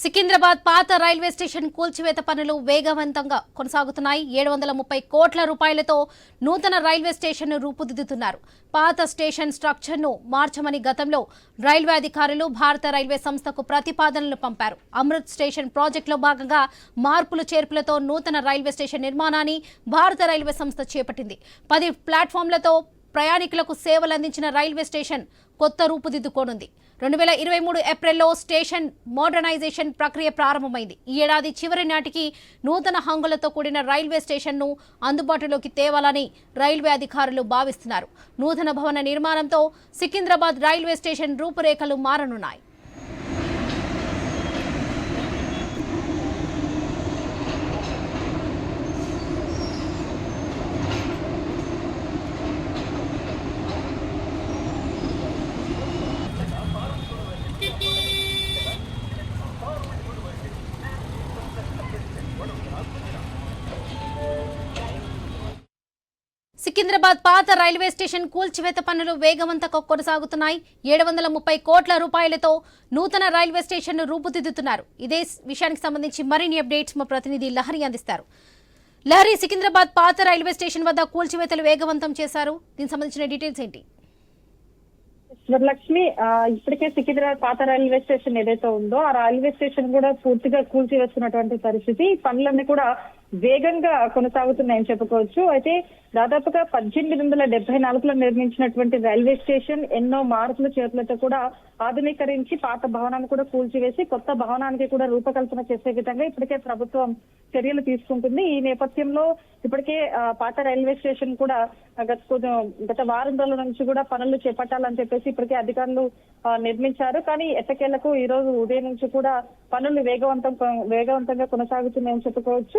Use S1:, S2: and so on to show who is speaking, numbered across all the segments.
S1: సికింద్రాబాద్ పాత railway station కూల్చివేత పనులు వేగవంతంగా కొనసాగుతున్నాయి. ఏడు వందల ముప్పై కోట్ల రూపాయలతో నూతన రైల్వే స్టేషన్ను రూపుదిద్దుతున్నారు. పాత స్టేషన్ స్ట్రక్చర్ను మార్చమని గతంలో రైల్వే అధికారులు భారత రైల్వే సంస్థకు ప్రతిపాదనలు పంపారు. అమృత్ స్టేషన్ ప్రాజెక్టులో భాగంగా మార్పులు చేర్పులతో నూతన రైల్వే స్టేషన్ నిర్మాణాన్ని భారత రైల్వే సంస్థ చేపట్టింది. పది ప్లాట్ఫామ్లతో ప్రయాణికులకు సేవలు అందించిన రైల్వే స్టేషన్ కొత్త రూపుదిద్దుకోనుంది. రెండు వేల ఇరవై మూడు ఏప్రిల్లో స్టేషన్ మోడర్నైజేషన్ ప్రక్రియ ప్రారంభమైంది. ఈ ఏడాది చివరి నాటికి నూతన హంగులతో కూడిన రైల్వే స్టేషన్ను అందుబాటులోకి తేవాలని రైల్వే అధికారులు భావిస్తున్నారు. నూతన భవన నిర్మాణంతో సికింద్రాబాద్ రైల్వే స్టేషన్ రూపురేఖలు మారనున్నాయి. సికింద్రాబాద్ పాత రైల్వే స్టేషన్ కూల్చివేత పనులు వేగవంతంగా కొనసాగుతున్నాయి. ఏడు వందల ముప్పై కోట్ల రూపాయలతో నూతన రైల్వే స్టేషన్ను రూపుదిద్దుతున్నారు. ఇదే విషయానికి సంబంధించి మరిన్ని అప్డేట్స్ మా ప్రతినిధి లహరి అందిస్తారు. లహరి సికింద్రాబాద్ పాత రైల్వే స్టేషన్ వద్ద కూల్చివేతలు వేగవంతం చేశారు. దీనికి సంబంధించిన డీటెయిల్స్ ఏంటి?
S2: వరలక్ష్మి ఇప్పటికే సికింద్రాబాద్ పాత రైల్వే స్టేషన్ ఏదైతే ఉందో ఆ రైల్వే స్టేషన్ కూడా పూర్తిగా కూల్చివేస్తున్నటువంటి పరిస్థితి. పనులన్నీ కూడా వేగంగా కొనసాగుతున్నాయని చెప్పుకోవచ్చు. అయితే దాదాపుగా పద్దెనిమిది వందల డెబ్బై నాలుగులో నిర్మించినటువంటి రైల్వే స్టేషన్ ఎన్నో మార్పుల చేతులతో కూడా ఆధునీకరించి పాత భవనాన్ని కూడా కూల్చివేసి కొత్త భవనానికి కూడా రూపకల్పన చేసే విధంగా ఇప్పటికే ప్రభుత్వం చర్యలు తీసుకుంటుంది. ఈ నేపథ్యంలో ఇప్పటికే ఆ, పాత రైల్వే స్టేషన్ కూడా గత గత వారం రోజుల నుంచి కూడా పనులు చేపట్టాలని చెప్పేసి ఇప్పటికే అధికారులు నిర్మించారు. కానీ ఎట్టకేళ్ళకు ఈ రోజు ఉదయం నుంచి కూడా పనులు వేగవంతం వేగవంతంగా కొనసాగుతున్నాయని చెప్పుకోవచ్చు.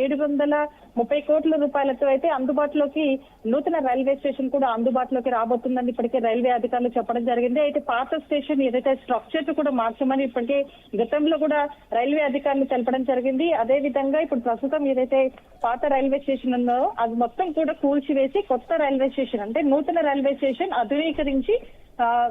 S2: ఏడు వందల ముప్పై కోట్ల రూపాయలతో అయితే అందుబాటులోకి నూతన రైల్వే స్టేషన్ కూడా అందుబాటులోకి రాబోతుందని ఇప్పటికే రైల్వే అధికారులు చెప్పడం జరిగింది. అయితే పాత స్టేషన్ ఏదైతే స్ట్రక్చర్ కూడా మార్చమని ఇప్పటికే గతంలో కూడా రైల్వే అధికారులు తెలపడం జరిగింది. అదే విధంగా ఇప్పుడు ప్రస్తుతం ఏదైతే పాత రైల్వే స్టేషన్ ఉందో అది మొత్తం కూడా కూల్చివేసి కొత్త రైల్వే స్టేషన్ అంటే నూతన రైల్వే స్టేషన్ ఆధునీకరించి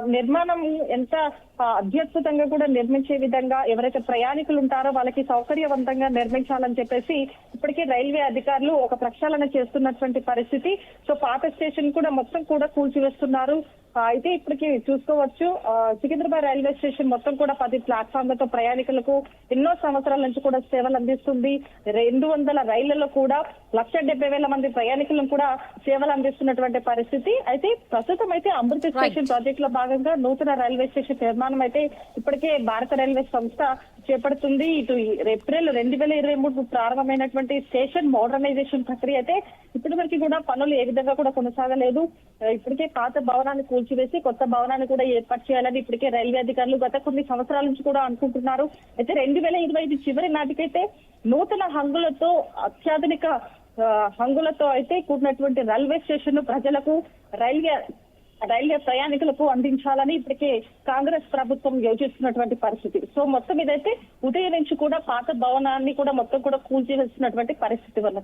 S2: నిర్మాణం ఎంత ఆ, అత్యద్భుతంగా కూడా నిర్మించే విధంగా ఎవరైతే ప్రయాణికులు ఉంటారో వాళ్ళకి సౌకర్యవంతంగా నిర్మించాలని చెప్పేసి ఇప్పటికే రైల్వే అధికారులు ఒక ప్రక్షాళన చేస్తున్నటువంటి పరిస్థితి. సో పాత స్టేషన్ కూడా మొత్తం కూడా కూల్చివేస్తున్నారు. అయితే ఇప్పటికి చూసుకోవచ్చు. సికింద్రాబాద్ రైల్వే స్టేషన్ మొత్తం కూడా పది ప్లాట్ఫామ్లతో ప్రయాణికులకు ఎన్నో సంవత్సరాల నుంచి కూడా సేవలు అందిస్తుంది. రెండు వందల రైళ్ళలో కూడా లక్ష డెబ్బై వేల మంది ప్రయాణికులను కూడా సేవలు అందిస్తున్నటువంటి పరిస్థితి. అయితే ప్రస్తుతం అయితే అమృత స్టేషన్ ప్రాజెక్ట్లో భాగంగా నూతన రైల్వే స్టేషన్ నిర్మాణం అయితే ఇప్పటికే భారత రైల్వే సంస్థ చేపడుతుంది. ఇటు ఏప్రిల్ రెండు వేల ఇరవై మూడు ప్రారంభమైనటువంటి స్టేషన్ మోడర్నైజేషన్ ప్రక్రియ అయితే ఇప్పటి వరకు కూడా పనులు ఏ విధంగా కూడా కొనసాగలేదు. ఇప్పటికే పాత భవనాన్ని కూల్చివేసి కొత్త భవనాన్ని కూడా ఏర్పాటు చేయాలని ఇప్పటికే రైల్వే అధికారులు గత కొన్ని సంవత్సరాల నుంచి కూడా అనుకుంటున్నారు. అయితే రెండు వేల ఇరవై ఐదు చివరి నాటికైతే నూతన హంగులతో అత్యాధునిక ఆ, హంగులతో అయితే కూడినటువంటి రైల్వే స్టేషన్ ప్రజలకు రైల్వే రైల్వే ప్రయాణికులకు అందించాలని ఇప్పటికే కాంగ్రెస్ ప్రభుత్వం యోచిస్తున్నటువంటి పరిస్థితి. సో మొత్తం ఇదైతే ఉదయం నుంచి కూడా పాత భవనాన్ని కూడా మొత్తం కూడా కూల్చేసినటువంటి పరిస్థితి వల్ల